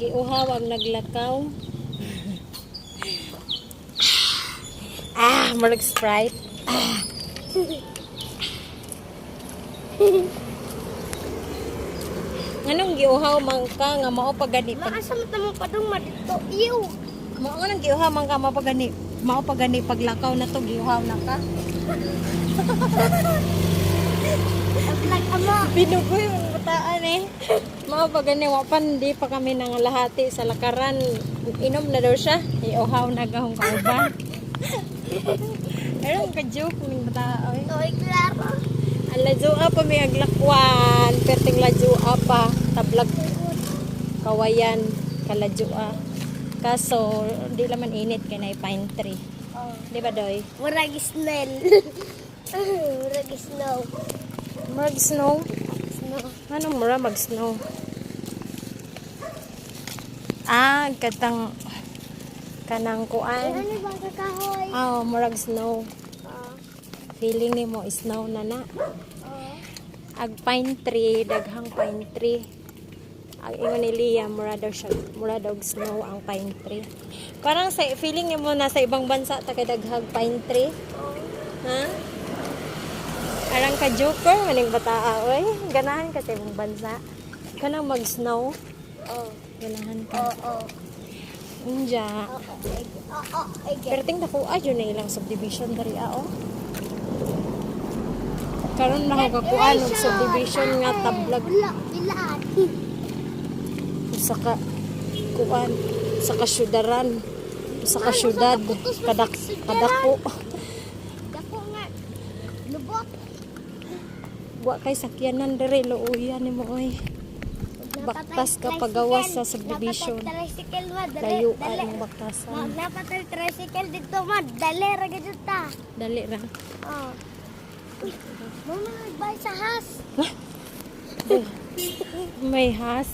Giuhaw ang naglakaw. ah, marag Sprite. Ah. Anong giuhaw man ka nga mao pagani pag Maasa mo tamo pa dong madito. Iyo. mao nga nang giuhaw man ka mao pagani mao pagani paglakaw na to giuhaw na ka. Paglag amo. Binugoy ang bataan eh. Mao pagani wa pa hindi pa kami nang lahati sa lakaran. Inom na daw siya. Iuhaw na gahong kauban. Pero ang ka-joke ng bata oy. Toy klaro. Ang ladyoa pa may aglakwan. Perting ladyoa pa. Tablag kawayan. Kaladyoa. Kaso, di laman init kay na pine tree. Oh. Di ba, Doy? Murag snail. Murag snow. Mag snow? Snow. Anong mura mag-snow? Ah, katang kanang kuan. Ano ba kakahoy? Ah, murag snow. Oh. Feeling ni mo snow na na. Oh. Ag pine tree, daghang pine tree. Ang ingon ni Lia, mura daw siya, mura daw snow ang pine tree. Parang sa feeling ni mo nasa ibang bansa ta kay daghang pine tree. Oh. Ha? Parang ka joker maning bata oy. Ganahan ka sa ibang bansa. Kanang mag-snow. Oh. Ganahan ka. Oh. Oh. Unja. Oh. Oh. Oh. Pero ting dako ayo na ilang subdivision dari ao. Karon na ako kakuan og subdivision nga tablag Wala. Ilaan. sa ka kuan sa kasyudaran sa kasyudad kadak kadako. Wa kay sakyanan diri luuyan nimo oy baktas ka pagawas sa subdivision mo. Dali. ang baktasan napatay tricycle dito mo. Dali. Raga dito ta. dali ra Oh. Uy. Mama, nagbay sa has. may has